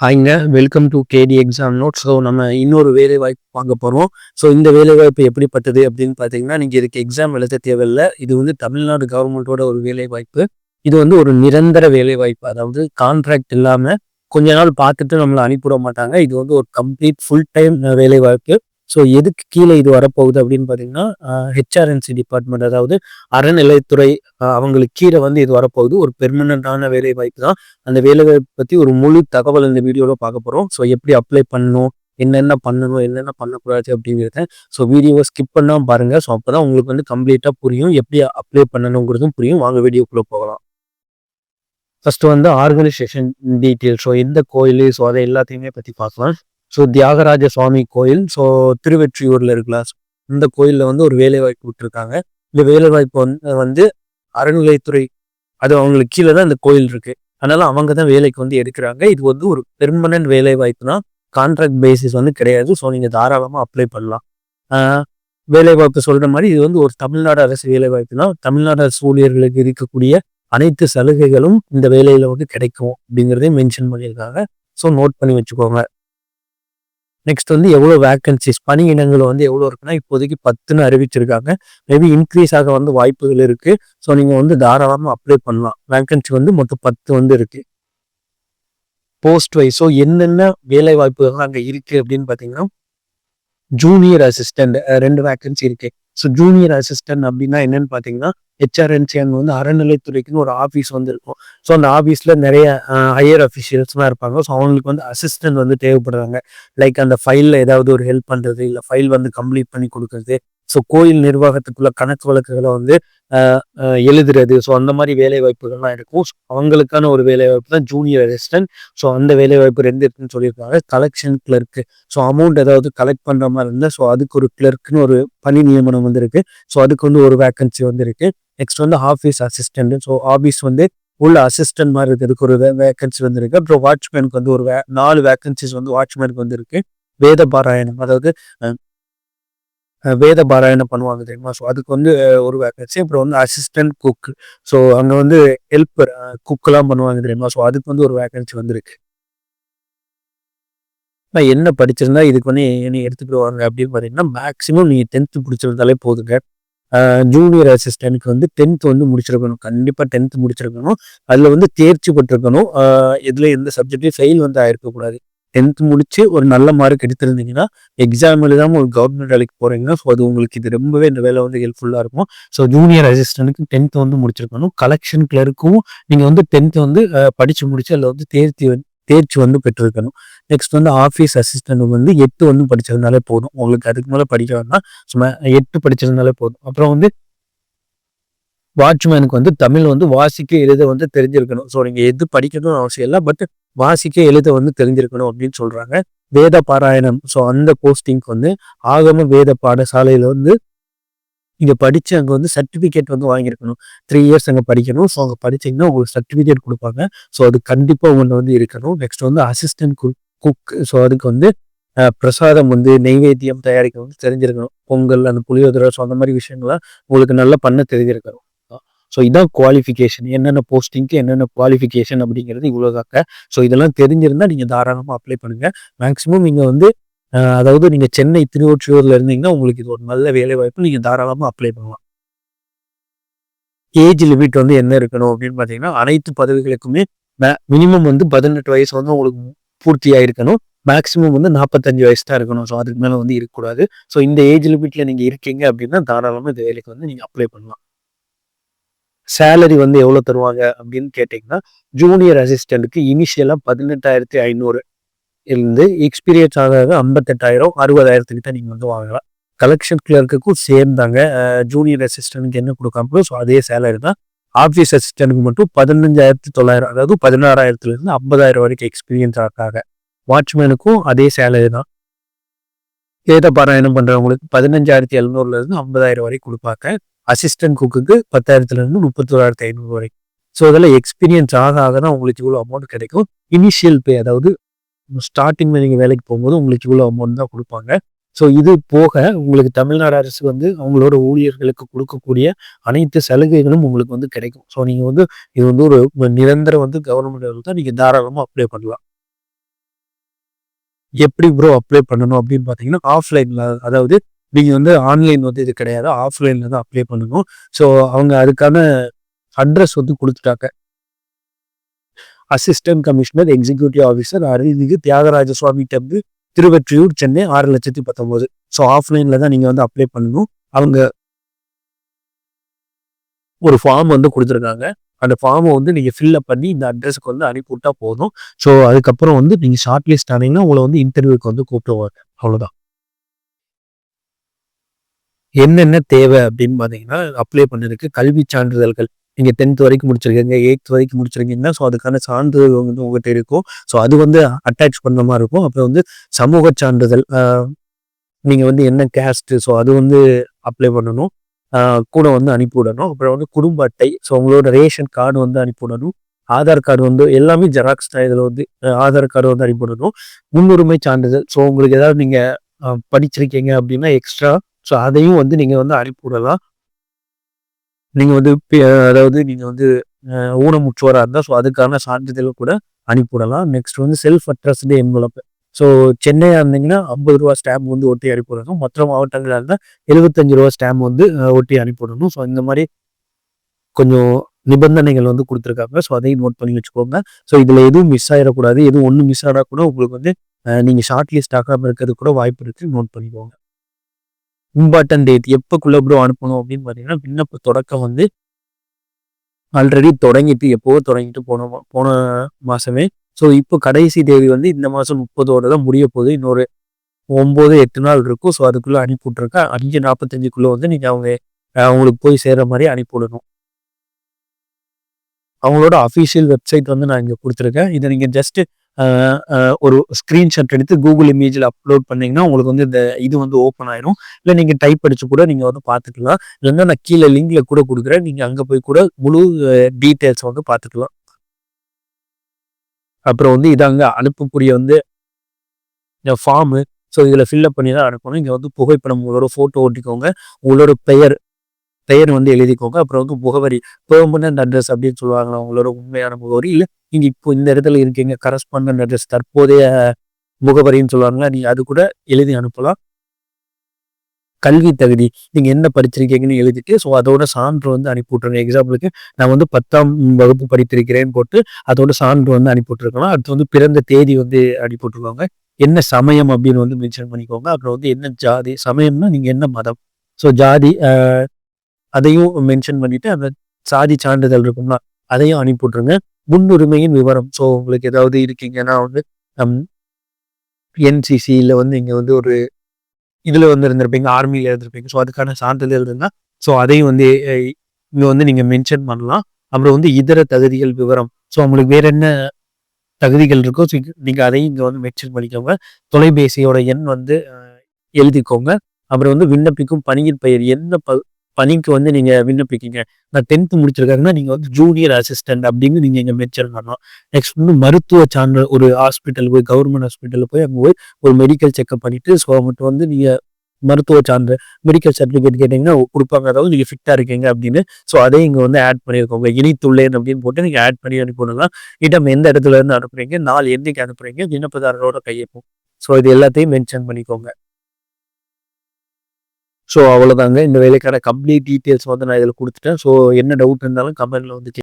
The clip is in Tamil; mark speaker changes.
Speaker 1: ஹாய்ங்க welcome to KD exam note so நம்ம இன்னொரு வேலை வாய்ப்பு வாங்க போகிறோம் ஸோ இந்த வேலை வாய்ப்பு எப்படிப்பட்டது அப்படின்னு பார்த்தீங்கன்னா நீங்கள் இதுக்கு எக்ஸாம் எழுத தேவையில்லை. இது வந்து தமிழ்நாடு கவர்மெண்ட்டோட ஒரு வேலை வாய்ப்பு இது வந்து ஒரு நிரந்தர வேலை வாய்ப்பு அதாவது கான்ட்ராக்ட் இல்லாமல் கொஞ்ச நாள் பார்த்துட்டு நம்மளை அனுப்பிவிட மாட்டாங்க. இது வந்து ஒரு கம்ப்ளீட் ஃபுல் டைம் வேலை வாய்ப்பு ஸோ எதுக்கு கீழே இது வரப்போகுது அப்படின்னு பார்த்தீங்கன்னா ஹெச்ஆர்என்சி டிபார்ட்மெண்ட் அதாவது அறநிலைத்துறை அவங்களுக்கு கீழே வந்து இது வரப்போகுது. ஒரு பெர்மனண்டான வேலை வாய்ப்பு தான். அந்த வேலை வாய்ப்பு பற்றி ஒரு முழு தகவல் இந்த வீடியோவில் பார்க்க போகிறோம் ஸோ எப்படி அப்ளை பண்ணணும் என்னென்ன பண்ணணும் என்னென்ன பண்ணக்கூடாது அப்படிங்கிறத ஸோ வீடியோவை ஸ்கிப் பண்ணாமல் பாருங்கள் ஸோ அப்போ தான் உங்களுக்கு வந்து கம்ப்ளீட்டாக புரியும். எப்படி அப்ளை பண்ணணுங்கிறதும் புரியும். வாங்க வீடியோக்குள்ளே போகலாம். ஃபஸ்ட்டு வந்து ஆர்கனைசேஷன் டீட்டெயில் ஸோ எந்த கோயில் ஸோ அதை எல்லாத்தையுமே பற்றி பார்க்கலாம். ஸோ தியாகராஜ சுவாமி கோயில். ஸோ திருவெற்றியூரில் இருக்கலாம் இந்த கோயிலில் வந்து ஒரு வேலை வாய்ப்பு விட்டுருக்காங்க. இந்த வேலை வாய்ப்பு வந்து வந்து அறநிலைத்துறை அது அவங்களுக்கு கீழே தான் இந்த கோயில் இருக்கு. அதனால அவங்க தான் வேலைக்கு வந்து எடுக்கிறாங்க. இது வந்து ஒரு பெர்மனன்ட் வேலை வாய்ப்புனா கான்ட்ராக்ட் பேசிஸ் வந்து கிடையாது. ஸோ நீங்கள் தாராளமாக அப்ளை பண்ணலாம். வேலை வாய்ப்பு சொல்கிற மாதிரி இது வந்து ஒரு தமிழ்நாடு அரசு வேலை தமிழ்நாடு அரசு ஊழியர்களுக்கு இருக்கக்கூடிய அனைத்து சலுகைகளும் இந்த வேலையில் வந்து கிடைக்கும் அப்படிங்கிறதையும் மென்ஷன் பண்ணியிருக்காங்க. ஸோ நோட் பண்ணி வச்சுக்கோங்க. நெக்ஸ்ட் வந்து எவ்வளோ வேக்கன்சிஸ் பணி இனங்கள் வந்து எவ்வளோ இருக்குன்னா இப்போதைக்கு பத்துன்னு அறிவிச்சிருக்காங்க. மேபி இன்க்ரீஸ் ஆக வந்து வாய்ப்புகள் இருக்கு. ஸோ நீங்கள் வந்து தாராளமாக அப்ளை பண்ணலாம். வேக்கன்சி வந்து மொத்தம் பத்து வந்து இருக்கு. போஸ்ட் வைஸ் ஸோ என்னென்ன வேலை வாய்ப்புகள் அங்கே இருக்கு அப்படின்னு பார்த்தீங்கன்னா ஜூனியர் அசிஸ்டன்ட் ரெண்டு வேக்கன்சி இருக்கு. ஸோ ஜூனியர் அசிஸ்டன்ட் அப்படின்னா என்னன்னு பார்த்தீங்கன்னா ஹெச்ஆர்என்சி அங்கே வந்து அறநிலைத்துறைக்குன்னு ஒரு ஆஃபீஸ் வந்து இருக்கும் ஸோ அந்த ஆஃபீஸில் நிறைய ஹையர் அஃபிஷியல்ஸ்லாம் இருப்பாங்க. ஸோ அவங்களுக்கு வந்து அசிஸ்டன்ட் வந்து தேவைப்படுறாங்க. லைக் அந்த ஃபைலில் ஏதாவது ஒரு ஹெல்ப் பண்ணுறது இல்லை ஃபைல் வந்து கம்ப்ளீட் பண்ணி கொடுக்குறது ஸோ கோயில் நிர்வாகத்துக்குள்ள கணக்கு வழக்குகளை வந்து எழுதுறது. ஸோ அந்த மாதிரி வேலை வாய்ப்புகள்லாம் இருக்கும் அவங்களுக்கான ஒரு வேலை வாய்ப்பு தான் ஜூனியர் அசிஸ்டன்ட் ஸோ அந்த வேலை வாய்ப்பு ரெண்டு இருக்குன்னு சொல்லியிருக்காங்க. கலெக்ஷன் கிளர்க்கு ஸோ அமௌண்ட் ஏதாவது கலெக்ட் பண்ணுற மாதிரி இருந்தால் ஸோ அதுக்கு ஒரு கிளர்க்குன்னு ஒரு பணி நியமனம் வந்து இருக்கு ஸோ அதுக்கு வந்து ஒரு வேக்கன்சி வந்து இருக்கு நெக்ஸ்ட் வந்து ஆஃபீஸ் அசிஸ்டன்ட் ஸோ ஆஃபீஸ் வந்து உள்ள அசிஸ்டன்ட் மாதிரி இருக்கிறதுக்கு ஒரு வேக்கன்சி வந்துருக்கு. அப்புறம் வாட்ச்மேனுக்கு வந்து ஒரு வே நாலு வேக்கன்சிஸ் வந்து வாட்ச்மேனுக்கு வந்துருக்கு. வேத பாராயணம் அதாவது வேத பாராயணம் பண்ணுவாங்க தெரியுமா? ஸோ அதுக்கு வந்து ஒரு வேக்கன்சி அப்புறம் வந்து அசிஸ்டன்ட் குக் ஸோ அங்கே வந்து ஹெல்ப்பர் குக்கெல்லாம் பண்ணுவாங்க தெரியுமா? ஸோ அதுக்கு வந்து ஒரு வேக்கன்சி வந்திருக்கு. நான் என்ன படிச்சிருந்தா இதுக்கு வந்து என்ன எடுத்துக்கிடுவாங்க அப்படின்னு பார்த்தீங்கன்னா மேக்ஸிமம் நீங்கள் டென்த்து பிடிச்சிருந்தாலே போதுங்க. ஜூனியர் அசிஸ்டன்ட்க்கு வந்து டென்த் வந்து முடிச்சிருக்கணும். கண்டிப்பாக டென்த் முடிச்சிருக்கணும். அதில் வந்து தேர்ச்சி பெற்றிருக்கணும். இதில் எந்த சப்ஜெக்ட்லையும் ஃபெயில் வந்து ஆயிருக்கக்கூடாது டென்த் முடிச்சு ஒரு நல்ல மார்க் எடுத்திருந்தீங்கன்னா எக்ஸாம் எழுதாம ஒரு கவர்மெண்ட் வேலைக்கு போறீங்கன்னா ஸோ அது உங்களுக்கு இது ரொம்பவே இந்த வேலை வந்து ஹெல்ப்ஃபுல்லாக இருக்கும். ஸோ ஜூனியர் அசிஸ்டண்ட்டுக்கு டென்த் வந்து முடிச்சிருக்கணும். கலெக்ஷன் கிளர்க்கும் நீங்கள் வந்து டென்த் வந்து படித்து முடிச்சு அதில் வந்து தேர்ச்சி வந்து தேர்ச்சி வந்து பெற்றிருக்கணும். நெக்ஸ்ட் வந்து ஆஃபீஸ் அசிஸ்டன்ட் வந்து எட்டு வந்து படித்ததுனாலே போதும். உங்களுக்கு அதுக்கு மேலே படிக்க வேணாம் சும்மா எட்டு படிச்சிருந்தாலே போதும். அப்புறம் வந்து வாட்ச்மேனுக்கு வந்து தமிழ் வந்து வாசிக்க எழுத வந்து தெரிஞ்சிருக்கணும். ஸோ நீங்கள் எது படிக்கணும்னு அவசியம் இல்லை பட் வாசிக்க எழுத வந்து தெரிஞ்சிருக்கணும் அப்படின்னு சொல்றாங்க. வேத பாராயணம். ஸோ அந்த போஸ்டிங்க்கு வந்து ஆகம வேத பாடசாலையில வந்து இங்கே படித்து அங்கே வந்து சர்டிஃபிகேட் வந்து வாங்கியிருக்கணும். த்ரீ இயர்ஸ் அங்கே படிக்கணும். ஸோ அங்கே படிச்சீங்கன்னா உங்களுக்கு சர்டிஃபிகேட் கொடுப்பாங்க. ஸோ அது கண்டிப்பாக உங்களை வந்து இருக்கணும். நெக்ஸ்ட் வந்து அசிஸ்டன்ட் குக் ஸோ அதுக்கு வந்து பிரசாதம் வந்து நெய்வேத்தியம் தயாரிக்க வந்து தெரிஞ்சிருக்கணும். பொங்கல் அந்த புளியோதரை ஸோ அந்த மாதிரி விஷயங்கள்லாம் உங்களுக்கு நல்லா பண்ண தெரிஞ்சிருக்கணும். ஸோ இதான் குவாலிஃபிகேஷன் என்னென்ன போஸ்டிங்க்கு என்னென்ன குவாலிஃபிகேஷன் அப்படிங்கிறது இவ்வளோதாக்க ஸோ இதெல்லாம் தெரிஞ்சிருந்தால் நீங்கள் தாராளமாக அப்ளை பண்ணுங்கள் மேக்ஸிமம் நீங்கள் வந்து அதாவது நீங்கள் சென்னை திருவொற்றியூரில் இருந்தீங்கன்னா உங்களுக்கு இது ஒரு நல்ல வேலை வாய்ப்பு நீங்கள் தாராளமாக அப்ளை பண்ணலாம். ஏஜ் லிமிட் வந்து என்ன இருக்கணும் அப்படின்னு பார்த்தீங்கன்னா அனைத்து பதவிகளுக்குமே மினிமம் வந்து பதினெட்டு வயசு வந்து உங்களுக்கு பூர்த்தி இருக்கணும் மேக்ஸிமம் வந்து நாற்பத்தஞ்சு வயசு தான் இருக்கணும். ஸோ அதுக்கு மேலே வந்து இருக்கக்கூடாது. ஸோ இந்த ஏஜ் லிமிட்டில் நீங்கள் இருக்கீங்க அப்படின்னா தாராளமாக இந்த வேலைக்கு வந்து நீங்கள் அப்ளை பண்ணலாம். சேலரி வந்து எவ்வளோ தருவாங்க அப்படின்னு கேட்டிங்கன்னா ஜூனியர் அசிஸ்டண்ட்டுக்கு இனிஷியலாக பதினெட்டாயிரத்தி ஐநூறு இருந்து எக்ஸ்பீரியன்ஸ் ஆக ஐம்பத்தெட்டாயிரம் அறுபதாயிரத்துக்கிட்ட நீங்கள் வந்து வாங்கலாம். கலெக்ஷன் கிளர்க்குக்கும் சேம் தாங்க. ஜூனியர் அசிஸ்டன்ட்க்கு என்ன கொடுக்காமோ ஸோ அதே சேலரி தான். ஆஃபீஸ் அசிஸ்டன்ட்க்கு மட்டும் பதினஞ்சாயிரத்து தொள்ளாயிரம் அதாவது பதினாறாயிரத்துலேருந்து ஐம்பதாயிரம் வரைக்கும் எக்ஸ்பீரியன்ஸ் ஆக்காங்க. வாட்ச்மேனுக்கும் அதே சேலரி தான். ஏத பாராயணம் பண்ணுறவங்களுக்கு பதினஞ்சாயிரத்தி எழுநூறுலேருந்து ஐம்பதாயிரம் வரைக்கும் கொடுப்பாங்க. அசிஸ்டன்ட் குக்குக்கு பத்தாயிரத்துலேருந்து முப்பத்தோராயிரத்து ஐநூறு வரைக்கும் ஸோ அதெல்லாம் எக்ஸ்பீரியன்ஸ் ஆக ஆக தான் உங்களுக்கு இவ்வளோ அமௌண்ட் கிடைக்கும். இனிஷியல் பே அதாவது ஸ்டார்டிங்கில் நீங்கள் வேலைக்கு போகும்போது உங்களுக்கு இவ்வளோ அமௌண்ட் தான் கொடுப்பாங்க. ஸோ இது போக உங்களுக்கு தமிழ்நாடு அரசு வந்து அவங்களோட ஊழியர்களுக்கு கொடுக்கக்கூடிய அனைத்து சலுகைகளும் உங்களுக்கு வந்து கிடைக்கும். ஸோ நீங்கள் வந்து இது வந்து ஒரு நிரந்தர வந்து கவர்மெண்ட் தான் நீங்கள் தாராளமாக அப்ளை பண்ணலாம். எப்படி ப்ரோ அப்ளை பண்ணணும் அப்படின்னு பார்த்தீங்கன்னா ஆஃப்லைனில் அதாவது நீங்கள் வந்து ஆன்லைன் வந்து இது கிடையாது. ஆஃப்லைனில் தான் அப்ளை பண்ணணும். ஸோ அவங்க அதுக்கான அட்ரஸ் வந்து கொடுத்துட்டாங்க. அசிஸ்டன்ட் கமிஷனர் எக்ஸிக்யூட்டிவ் ஆஃபீஸர் அருள்மிகு தியாகராஜ சுவாமி டெம்பிள் திருவெற்றியூர் சென்னை ஆறு லட்சத்தி பத்தொம்போது ஸோ ஆஃப்லைனில் தான் நீங்கள் வந்து அப்ளை பண்ணணும். அவங்க ஒரு ஃபார்ம் வந்து கொடுத்துருக்காங்க. அந்த ஃபார்மை வந்து நீங்கள் ஃபில்அப் பண்ணி இந்த அட்ரஸுக்கு வந்து அனுப்பிவிட்டா போதும். ஸோ அதுக்கப்புறம் வந்து நீங்கள் ஷார்ட் லிஸ்ட் ஆனீங்கன்னா உங்களை வந்து இன்டர்வியூக்கு வந்து கூப்பிடுவாங்க அவ்வளோதான் என்னென்ன தேவை அப்படின்னு பார்த்தீங்கன்னா அப்ளை பண்ணியிருக்கு கல்வி சான்றிதழ்கள். நீங்கள் டென்த் வரைக்கும் முடிச்சிருக்கீங்க எயித் வரைக்கும் முடிச்சிருக்கீங்கன்னா ஸோ அதுக்கான சான்றிதழ் வந்து உங்கள்கிட்ட இருக்கும். ஸோ அது வந்து அட்டாச் பண்ண மாதிரி இருக்கும். அப்புறம் வந்து சமூக சான்றிதழ் நீங்கள் வந்து என்ன கேஸ்ட்டு ஸோ அது வந்து அப்ளை பண்ணணும். கூட வந்து அனுப்பிவிடணும் அப்புறம் வந்து குடும்ப அட்டை ஸோ உங்களோட ரேஷன் கார்டு வந்து அனுப்பிவிடணும் ஆதார் கார்டு வந்து எல்லாமே ஜெராக்ஸ் தான் இதில் வந்து ஆதார் கார்டு வந்து அனுப்பிவிடணும் முன்னுரிமை சான்றிதழ் ஸோ உங்களுக்கு ஏதாவது நீங்கள் படிச்சிருக்கீங்க அப்படின்னா எக்ஸ்ட்ரா ஸோ அதையும் வந்து நீங்கள் வந்து அனுப்பிவிடலாம் நீங்கள் வந்து அதாவது நீங்கள் வந்து ஊனமுற்றோராக இருந்தால் ஸோ அதுக்கான சான்றிதழ் கூட அனுப்பிவிடலாம் நெக்ஸ்ட் வந்து செல்ஃப் அட்ரஸ்டு என்வலப்பு ஸோ சென்னையாக இருந்தீங்கன்னா ஐம்பது ரூபா ஸ்டாம்ப் வந்து ஒட்டி அனுப்பிவிடணும் மற்ற மாவட்டங்களாக இருந்தால் எழுபத்தஞ்சு ரூபா ஸ்டாம்ப் வந்து ஒட்டி அனுப்பிவிடணும் ஸோ இந்த மாதிரி கொஞ்சம் நிபந்தனைகள் வந்து கொடுத்துருக்காங்க. ஸோ அதையும் நோட் பண்ணி வச்சுக்கோங்க. ஸோ இதில் எதுவும் மிஸ் ஆகிடக்கூடாது எதுவும் ஒன்றும் மிஸ் ஆனால் கூட உங்களுக்கு வந்து நீங்கள் ஷார்ட் லிஸ்ட் ஆகாமல் இருக்கிறது கூட வாய்ப்பு இருக்குது நோட் பண்ணிக்கோங்க. இம்பார்ட்டன்ட் டேட் எப்போக்குள்ள ப்ரோ அனுப்பணும் அப்படின்னு பார்த்தீங்கன்னா விண்ணப்ப தொடக்கம் வந்து ஆல்ரெடி தொடங்கிட்டு எப்போவோ தொடங்கிட்டு போன போன மாதமே ஸோ இப்போ கடைசி தேதி வந்து இந்த மாதம் முப்பதோட தான் முடிய போகுது. இன்னொரு ஒம்பது எட்டு நாள் இருக்கும். ஸோ அதுக்குள்ளே அனுப்பி விட்ருக்கேன் அஞ்சு நாற்பத்தஞ்சுக்குள்ளே வந்து நீங்கள் அவங்க அவங்களுக்கு போய் சேர்கிற மாதிரி அனுப்பி விடணும். அவங்களோட அஃபீஷியல் வெப்சைட் வந்து நான் இங்கே கொடுத்துருக்கேன். இதை நீங்கள் ஜஸ்ட்டு ஒரு ஸ்க்ரீன்ஷாட் எடுத்து கூகுள் இமேஜில் அப்லோட் பண்ணிங்கன்னா உங்களுக்கு வந்து இந்த இது வந்து ஓப்பன் ஆயிரும். இல்லை நீங்கள் டைப் அடிச்சு கூட நீங்கள் வந்து பார்த்துக்கலாம் இல்லைன்னா நான் கீழே லிங்கில் கூட கொடுக்குறேன். நீங்கள் அங்கே போய் கூட முழு டீட்டெயில்ஸ் வந்து பார்த்துக்கலாம் அப்புறம் வந்து இதாங்க அனுப்பக்கூடிய வந்து இந்த ஃபார்மு ஸோ இதில் ஃபில்அப் பண்ணி தான் அனுப்பணும். இங்கே வந்து புகைப்படம் உங்களோட ஃபோட்டோ ஓட்டிக்கோங்க உங்களோட பெயர் பெயர் வந்து எழுதிக்கோங்க. அப்புறம் வந்து முகவரி பெர்மனன்ட் அட்ரஸ் அப்படின்னு சொல்லுவாங்களா உங்களோட உண்மையான முகவரி இல்லை நீங்கள் இப்போ இந்த இடத்துல இருக்கீங்க கரஸ்பாண்டன்ட் அட்ரஸ் தற்போதைய முகவரின்னு சொல்லுவாங்களா நீங்கள் அது கூட எழுதி அனுப்பலாம். கல்வி தகுதி நீங்கள் என்ன படிச்சிருக்கீங்கன்னு எழுதிட்டு ஸோ அதோட சான்று வந்து அனுப்பி விட்ருங்க எக்ஸாம்பிளுக்கு நான் வந்து பத்தாம் வகுப்பு படித்திருக்கிறேன்னு போட்டு அதோட சான்று வந்து அனுப்பி விட்ருக்கலாம் அடுத்து வந்து பிறந்த தேதி வந்து அனுப்பி விட்ருக்காங்க என்ன சமயம் அப்படின்னு வந்து மென்ஷன் பண்ணிக்கோங்க. அப்புறம் வந்து என்ன ஜாதி சமயம்னா நீங்கள் என்ன மதம். ஸோ ஜாதி அதையும் மென்ஷன் பண்ணிட்டு அந்த சாதி சான்றிதழ் இருக்கும்னா அதையும் அனுப்பி விட்ருங்க முன்னுரிமையின் விவரம். ஸோ உங்களுக்கு ஏதாவது இருக்கீங்கன்னா வந்து என்சிசியில் வந்து இங்கே வந்து ஒரு இதில் வந்து இருந்திருப்பீங்க ஆர்மியில் இருந்திருப்பீங்க. ஸோ அதுக்கான சான்றிதழ் இருந்தால் ஸோ அதையும் வந்து இங்கே வந்து நீங்கள் மென்ஷன் பண்ணலாம். அப்புறம் வந்து இதர தகுதிகள் விவரம். ஸோ உங்களுக்கு வேற என்ன தகுதிகள் இருக்கோ ஸோ நீங்கள் அதையும் இங்கே வந்து மென்ஷன் பண்ணிக்கோங்க. தொலைபேசியோட எண் வந்து எழுதிக்கோங்க. அப்புறம் வந்து விண்ணப்பிக்கும் பணியின் பெயர் என்ன ப பணிக்கு வந்து நீங்கள் விண்ணப்பிக்கீங்க. நான் டென்த்து முடிச்சிருக்காங்கன்னா நீங்கள் வந்து ஜூனியர் அசிஸ்டன்ட் அப்படின்னு நீங்கள் இங்கே மென்ஷன் பண்ணணும். நெக்ஸ்ட் வந்து மருத்துவ சான்று ஒரு ஹாஸ்பிட்டல் போய் கவர்மெண்ட் ஹாஸ்பிட்டலில் போய் அங்கே போய் ஒரு மெடிக்கல் செக்அப் பண்ணிட்டு ஸோ மட்டும் வந்து நீங்கள் மருத்துவ சான்று மெடிக்கல் சர்டிஃபிகேட் கேட்டிங்கன்னா கொடுப்பாங்க. அதாவது நீங்கள் ஃபிட்டாக இருக்கீங்க அப்படின்னு. ஸோ அதையும் இங்கே வந்து ஆட் பண்ணியிருக்கோங்க இனித்துள்ளேன் அப்படின்னு போட்டு நீங்கள் ஆட் பண்ணி அனுப்பணும்னா இடம் எந்த இடத்துல இருந்து அனுப்புறீங்க? நாள் என்னைக்கு அனுப்புறீங்க? விண்ணப்பதாரரோட கையெழுப்பும் ஸோ இது எல்லாத்தையும் மென்ஷன் பண்ணிக்கோங்க. ஸோ அவ்வளோதாங்க இந்த வேலைக்கான கம்ப்ளீட் டீட்டெயில்ஸ் வந்து நான் இதில் கொடுத்துட்டேன். ஸோ என்ன டவுட் இருந்தாலும் கமெண்டில் வந்து